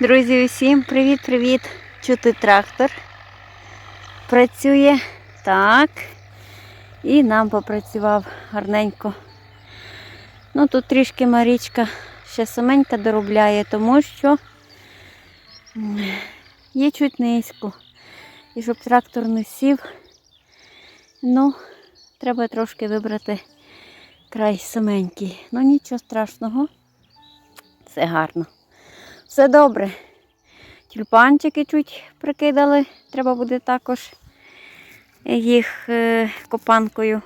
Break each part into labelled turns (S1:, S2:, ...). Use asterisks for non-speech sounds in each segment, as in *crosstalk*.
S1: Друзі, усім привіт-привіт! Чути трактор. Працює так. І нам попрацював гарненько. Ну, тут трішки Марічка ще саменька доробляє, тому що є чуть низько. І щоб трактор не сів, ну, треба трошки вибрати край саменький. Ну нічого страшного. Все гарно. Все добре. Тюльпанчики чуть прикидали. Треба буде також їх е, копанкою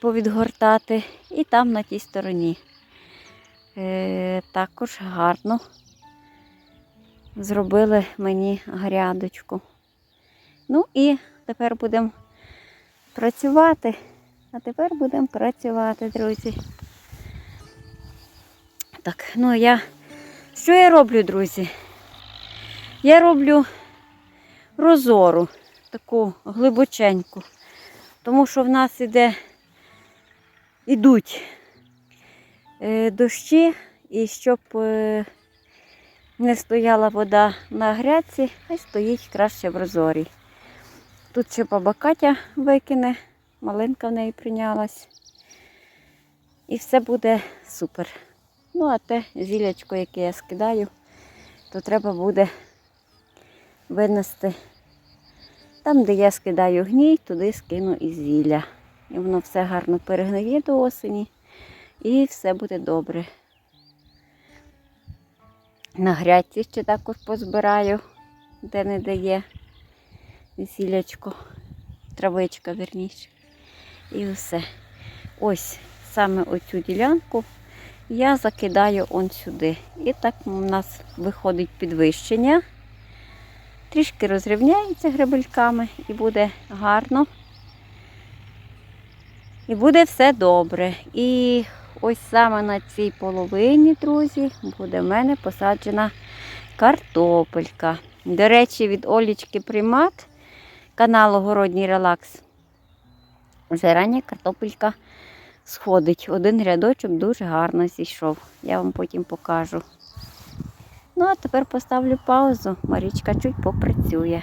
S1: повідгортати. І там на тій стороні. Е, також гарно зробили мені грядочку. Ну і тепер будемо працювати. А тепер будемо працювати, друзі. Так, ну я. Що я роблю, друзі? Я роблю розору, таку глибоченьку, тому що в нас іде, ідуть е, дощі, і щоб е, не стояла вода на грядці, хай стоїть краще в розорі. Тут ще баба Катя викине, малинка в неї прийнялась. І все буде супер. Ну, а те зілячко, яке я скидаю, то треба буде винести. Там, де я скидаю гній, туди скину і зілля. І воно все гарно перегниє до осені і все буде добре. На грядці ще також позбираю, де не дає зілячко, травичка верніше. І все. Ось саме оцю ділянку я закидаю он сюди. І так у нас виходить підвищення. Трішки розрівняється гребельками і буде гарно. І буде все добре. І ось саме на цій половині, друзі, буде в мене посаджена картопелька. До речі, від Олічки Примат каналу Городній Релакс. Вже рання картопелька сходить. Один рядочок дуже гарно зійшов. Я вам потім покажу. Ну, а тепер поставлю паузу. Марічка чуть попрацює.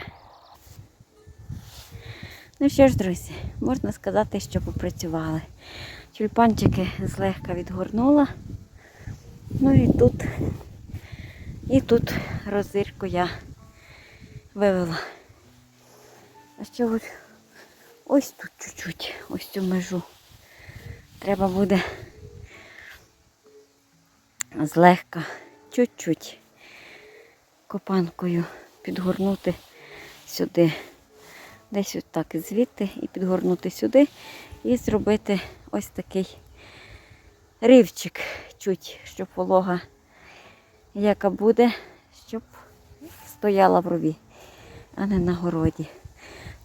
S1: Ну що ж, друзі, можна сказати, що попрацювали. Тюльпанчики злегка відгорнула. Ну і тут, і тут розирку я вивела. А що ось, ось тут чуть-чуть, ось цю межу. Треба буде злегка, чуть-чуть копанкою підгорнути сюди. Десь отак звідти і підгорнути сюди і зробити ось такий ривчик чуть, щоб волога, яка буде, щоб стояла в рові, а не на городі.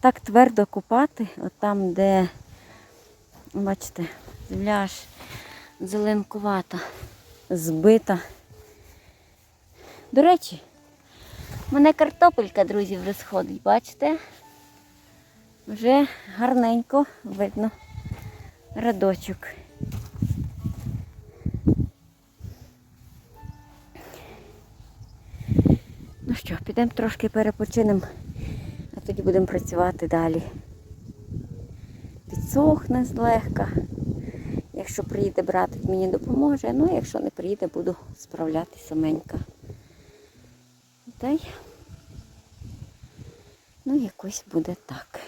S1: Так твердо копати, от там, де, бачите, земля аж зеленкувата, збита. До речі, в мене картопелька, друзі, вже сходить, бачите? Вже гарненько видно радочок. Ну що, підемо трошки перепочинемо, а тоді будемо працювати далі. Підсохне злегка. Якщо приїде братик, мені допоможе, ну а якщо не приїде, буду справлятися саменька. Та й ну якось буде так.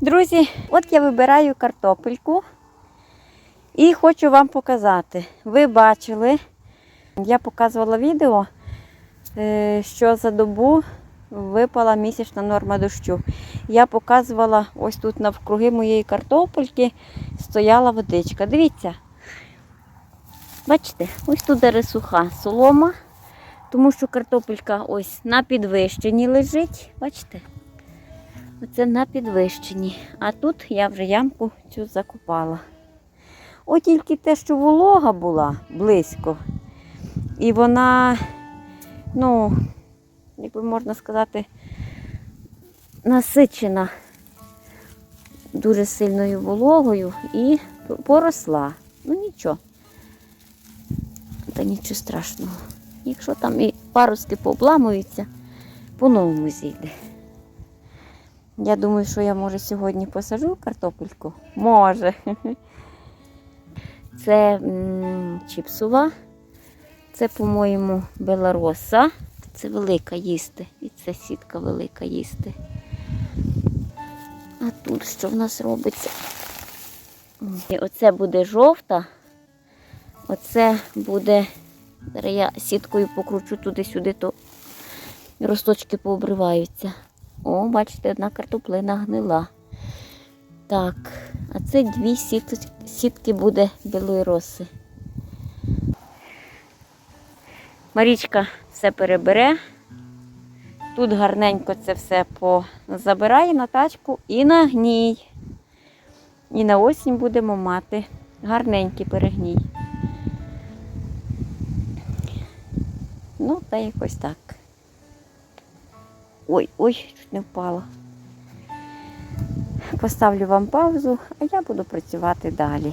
S1: Друзі, от я вибираю картопельку і хочу вам показати. Ви бачили, я показувала відео, е, що за добу випала місячна норма дощу. Я показувала ось тут навкруги моєї картопельки стояла водичка. Дивіться, бачите, ось тут де суха солома, тому що картопелька ось на підвищенні лежить. Бачите? Оце на підвищенні. А тут я вже ямку цю закопала. От тільки те, що волога була близько. І вона, ну, як би можна сказати, насичена дуже сильною вологою і поросла. Ну нічого. Та нічого страшного. Якщо там і паруски пообламуються, по-новому зійде. Я думаю, що я може сьогодні посажу картопельку. Може. Це м, чіпсова. Це, по-моєму, белароса. Це велика їсти. І це сітка велика їсти. А тут що в нас робиться? І оце буде жовта. Оце буде. Зараз я сіткою покручу туди-сюди, то росточки пообриваються. О, бачите, одна картоплина гнила. Так, а це дві сіт- сітки буде білої роси. Марічка все перебере. Тут гарненько це все позабирає на тачку і на гній. І на осінь будемо мати гарненький перегній. Ну, та якось так. Ой, ой, чуть не впала. Поставлю вам паузу, а я буду працювати далі.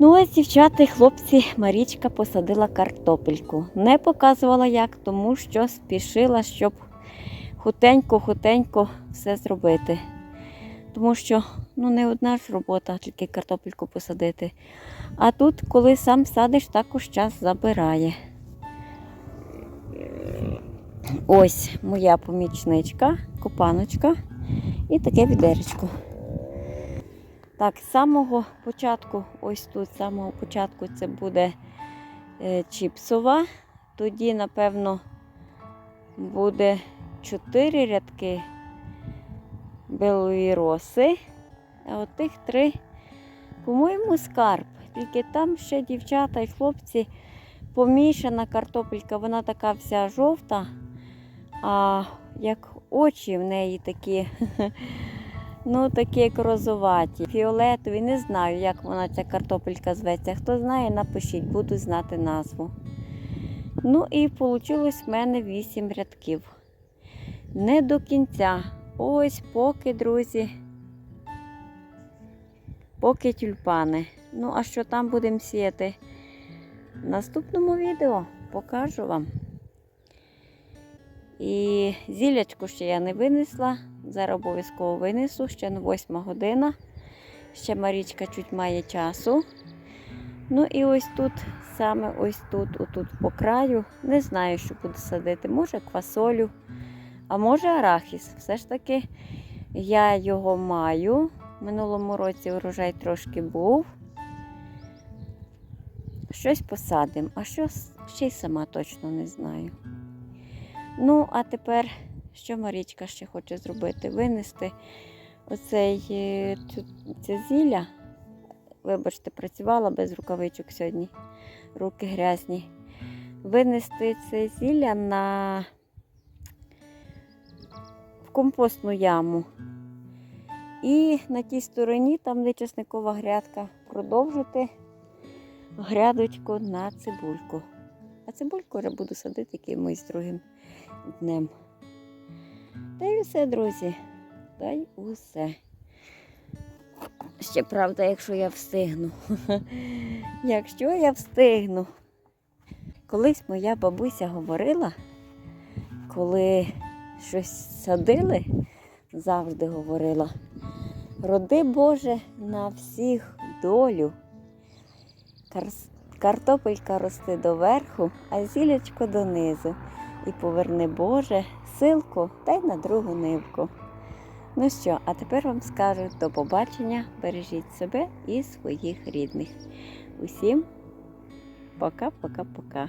S1: Ну, ось, дівчата і хлопці, Марічка посадила картопельку. Не показувала як, тому що спішила, щоб хутенько-хутенько все зробити. Тому що ну, не одна ж робота, тільки картопельку посадити. А тут, коли сам садиш, також час забирає. Ось моя помічничка, копаночка і таке відеречко. Так, з самого початку, ось тут, з самого початку це буде е, чіпсова. Тоді, напевно, буде 4 рядки білої роси. А от тих три, по-моєму, скарб. Тільки там ще дівчата і хлопці помішана картопелька, вона така вся жовта, а як очі в неї такі, *laughs* ну такі як розоваті, фіолетові. Не знаю, як вона ця картопелька зветься. Хто знає, напишіть, буду знати назву. Ну і вийшло в мене 8 рядків. Не до кінця. Ось поки, друзі. Поки тюльпани. Ну, а що там будемо сіяти? В наступному відео покажу вам. І зілячку ще я не винесла. Зараз обов'язково винесу, ще на 8 година. Ще Марічка чуть має часу. Ну і ось тут, саме ось тут, отут по краю. Не знаю, що буду садити. Може квасолю, а може арахіс. Все ж таки я його маю. Минулому році урожай трошки був. Щось посадимо, а що ще й сама точно не знаю. Ну, а тепер, що Марічка ще хоче зробити? Винести оцей е, цю, це зілля. Вибачте, працювала без рукавичок сьогодні. Руки грязні. Винести це зілля на в компостну яму. І на тій стороні, там де часникова грядка, продовжити грядочку на цибульку. А цибульку вже буду садити якимось другим днем. Та й усе, друзі. Та й усе. Ще правда, якщо я встигну. *laughs* Якщо я встигну. Колись моя бабуся говорила, коли щось садили, завжди говорила. Роди Боже на всіх долю. Картопелька рости доверху, а зілячко донизу. І поверни Боже силку та й на другу нивку. Ну що, а тепер вам скажу до побачення. Бережіть себе і своїх рідних. Усім пока-пока-пока.